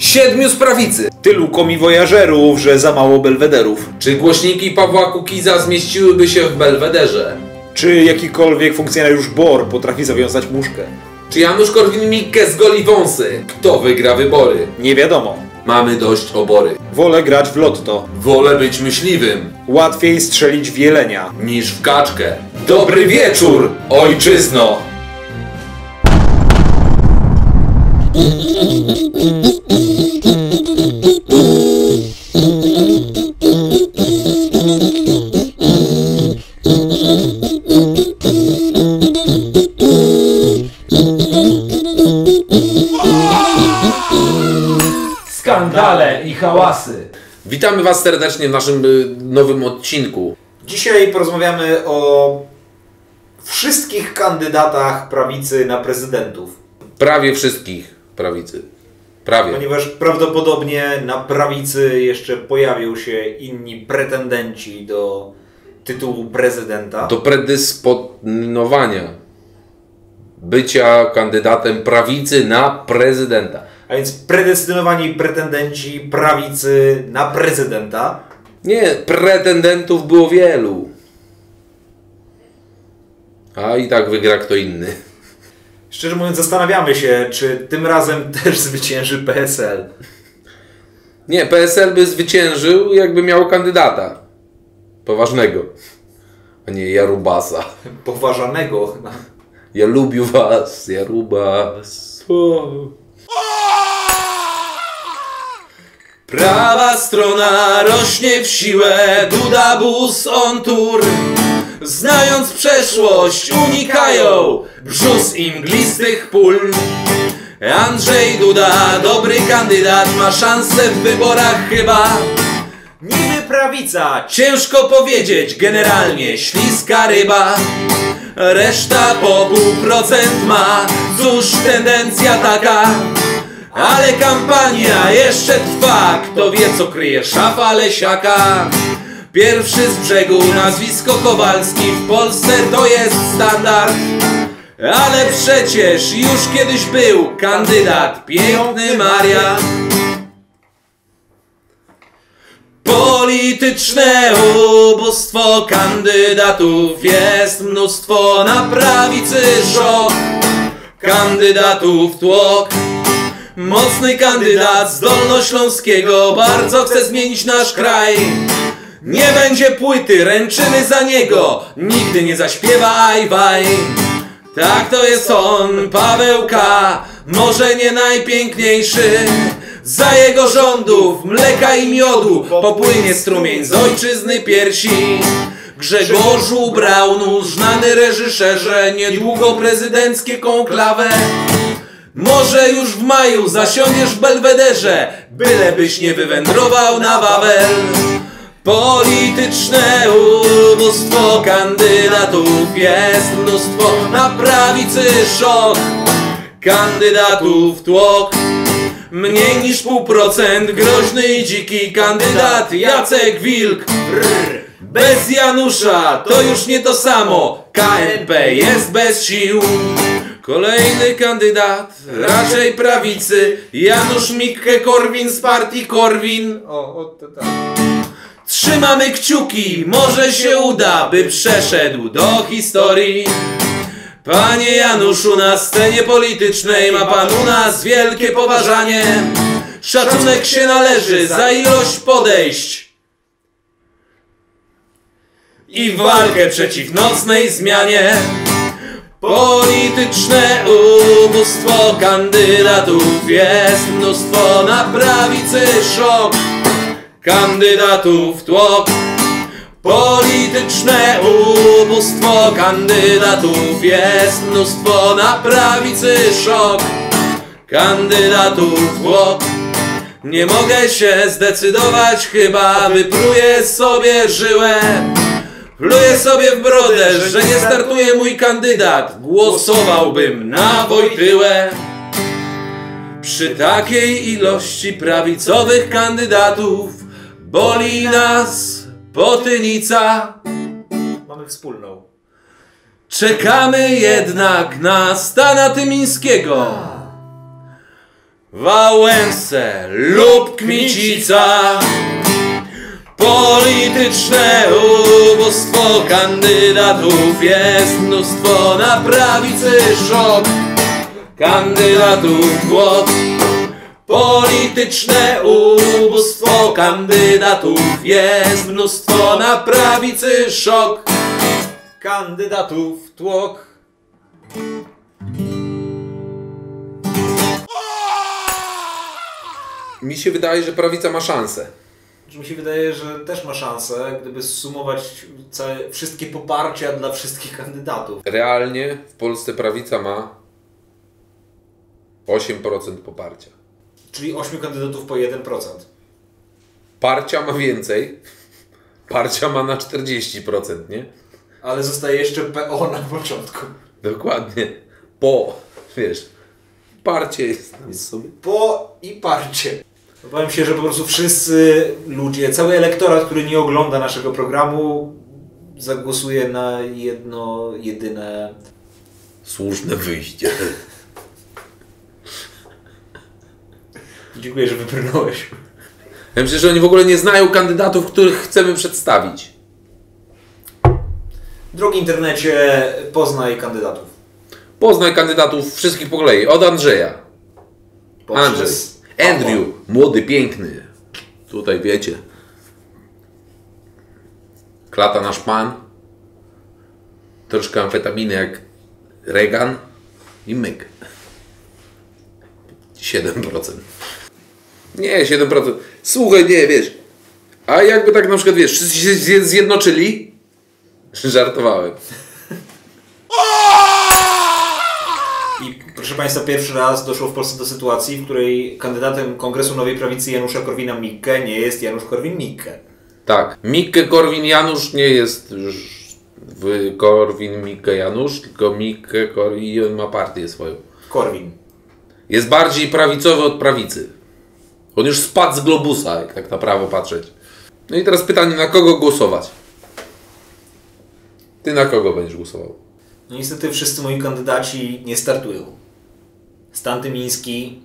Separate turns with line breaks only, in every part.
Siedmiu z prawicy.
Tylu komiwojażerów, że za mało belwederów.
Czy głośniki Pawła Kukiza zmieściłyby się w Belwederze?
Czy jakikolwiek funkcjonariusz BOR potrafi zawiązać muszkę?
Czy Janusz Korwin-Mikke zgoli wąsy? Kto wygra wybory?
Nie wiadomo.
Mamy dość obory.
Wolę grać w lotto.
Wolę być myśliwym
Łatwiej strzelić w jelenia.
niż w kaczkę. Dobry wieczór, ojczyzno!
Skandale i hałasy.
Witamy Was serdecznie w naszym y, nowym odcinku.
Dzisiaj porozmawiamy o wszystkich kandydatach prawicy na prezydentów.
Prawie wszystkich prawicy. Prawie.
Ponieważ prawdopodobnie na prawicy jeszcze pojawią się inni pretendenci do tytułu prezydenta.
Do predysponowania. Bycia kandydatem prawicy na prezydenta.
A więc predestynowani pretendenci prawicy na prezydenta.
Nie, pretendentów było wielu. A i tak wygra kto inny.
Szczerze mówiąc, zastanawiamy się, czy tym razem też zwycięży PSL.
Nie, PSL by zwyciężył, jakby miał kandydata. Poważnego. A nie Jarubasa.
Poważanego.
Ja lubię was, Jarubas. O. Prawa strona rośnie w siłę, Duda bus on tour. Znając przeszłość, unikają brzus i mglistych pól. Andrzej Duda, dobry kandydat, ma szansę w wyborach chyba.
Niby prawica,
Ciężko powiedzieć, generalnie śliska ryba. Reszta po pół procent ma, cóż tendencja taka. Ale kampania jeszcze trwa, kto wie co kryje szafa Lesiaka. Pierwszy z brzegu, nazwisko Kowalski, w Polsce to jest standard. Ale przecież już kiedyś był kandydat, piękny Maria. Polityczne ubóstwo kandydatów jest mnóstwo na prawicy szok. Kandydatów tłok. Mocny kandydat z Dolnośląskiego bardzo chce zmienić nasz kraj. Nie będzie płyty, ręczymy za niego, nigdy nie zaśpiewa ajwaj. Tak to jest on, Paweł K., może nie najpiękniejszy. Za jego rządów mleka i miodu popłynie strumień z ojczyzny piersi. Grzegorzu Braunu, znany reżyserze, niedługo prezydenckie konklawę. Może już w maju zasiądziesz w Belwederze, bylebyś nie wywędrował na Wawel. Polityczne ubóstwo kandydatów jest mnóstwo na prawicy szok. Kandydatów tłok. Mniej niż pół procent, groźny i dziki kandydat Jacek Wilk. Bez Janusza to już nie to samo. KNP jest bez sił. Kolejny kandydat, raczej prawicy, Janusz Mikke Korwin z partii Korwin.
O, o to tak.
Trzymamy kciuki, może się uda, by przeszedł do historii. Panie Januszu, na scenie politycznej ma pan u nas wielkie poważanie. Szacunek się należy za ilość podejść i walkę przeciw nocnej zmianie. Polityczne ubóstwo kandydatów jest mnóstwo na prawicy szok. Kandydatów tłok. Polityczne ubóstwo kandydatów jest mnóstwo na prawicy szok. Kandydatów tłok. Nie mogę się zdecydować, chyba wypluję sobie żyłę. Pluję sobie w brodę, że nie startuje mój kandydat. Głosowałbym na Wojtyłę. Przy takiej ilości prawicowych kandydatów boli nas potynica.
Mamy wspólną.
Czekamy jednak na Stana Tymińskiego.
Wałęsę lub Kmicica. Polityczne ubóstwo kandydatów jest mnóstwo na prawicy szok. Kandydatów głod. Polityczne ubóstwo kandydatów jest mnóstwo na prawicy szok.
Kandydatów tłok.
Mi się wydaje, że prawica ma szansę.
Że Mi się wydaje, że też ma szansę, gdyby sumować całe, wszystkie poparcia dla wszystkich kandydatów.
Realnie w Polsce prawica ma 8% poparcia.
Czyli 8 kandydatów po 1%.
Parcia ma więcej. Parcia ma na 40%, nie?
Ale zostaje jeszcze PO na początku.
Dokładnie. Po, wiesz, parcie jest tam sobie.
Po i parcie. Obawiam się, że po prostu wszyscy ludzie, cały elektorat, który nie ogląda naszego programu, zagłosuje na jedno, jedyne.
Słuszne wyjście.
Dziękuję, że wybrnąłeś.
Ja myślę, że oni w ogóle nie znają kandydatów, których chcemy przedstawić.
Drogi internecie, poznaj kandydatów.
Poznaj kandydatów wszystkich po kolei. Od Andrzeja. Andrzej. Andrew. Młody, piękny. Tutaj wiecie. Klata nasz pan. Troszkę amfetaminy jak Reagan. I myk. 7%. Nie, 7%. Słuchaj, nie, wiesz. A jakby tak na przykład, wiesz, wszyscy się zje- zjednoczyli? Żartowałem.
I proszę Państwa, pierwszy raz doszło w Polsce do sytuacji, w której kandydatem Kongresu Nowej Prawicy Janusza Korwina-Mikke nie jest Janusz Korwin-Mikke.
Tak. Mikke Korwin Janusz nie jest już w Korwin Mikke Janusz, tylko Mikke Korwin ma partię swoją.
Korwin.
Jest bardziej prawicowy od prawicy. On już spadł z globusa, jak tak na prawo patrzeć. No i teraz pytanie, na kogo głosować? Ty na kogo będziesz głosował?
No niestety wszyscy moi kandydaci nie startują. Stan Tymiński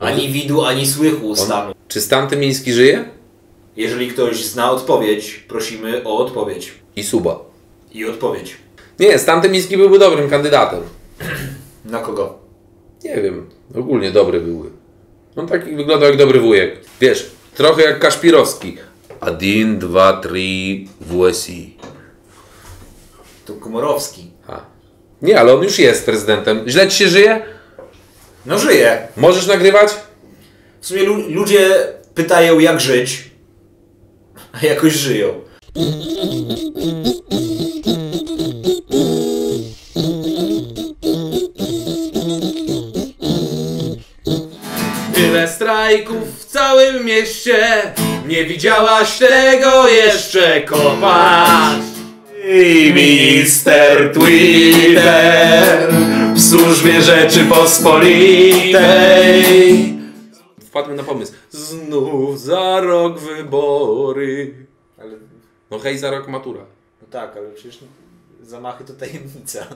ani widu, ani słychu stanu.
Czy Stan Tymiński żyje?
Jeżeli ktoś zna odpowiedź, prosimy o odpowiedź.
I Suba.
I odpowiedź.
Nie, Stan Tymiński byłby dobrym kandydatem.
Na kogo?
Nie wiem, ogólnie dobry byłby. On taki wyglądał jak dobry wujek. Wiesz, trochę jak Kaszpirowski. Adin, dwa, trzy, WSI.
To Komorowski.
A. Nie, ale on już jest prezydentem. Źle ci się żyje?
No żyje.
Możesz nagrywać?
W sumie lu- ludzie pytają jak żyć, a jakoś żyją.
Tyle strajków w całym mieście, nie widziałaś tego jeszcze kopać.
I minister Twitter w służbie Rzeczypospolitej.
Wpadłem na pomysł. Znów za rok wybory.
Ale,
No hej, za rok matura.
no tak, ale przecież zamachy to tajemnica.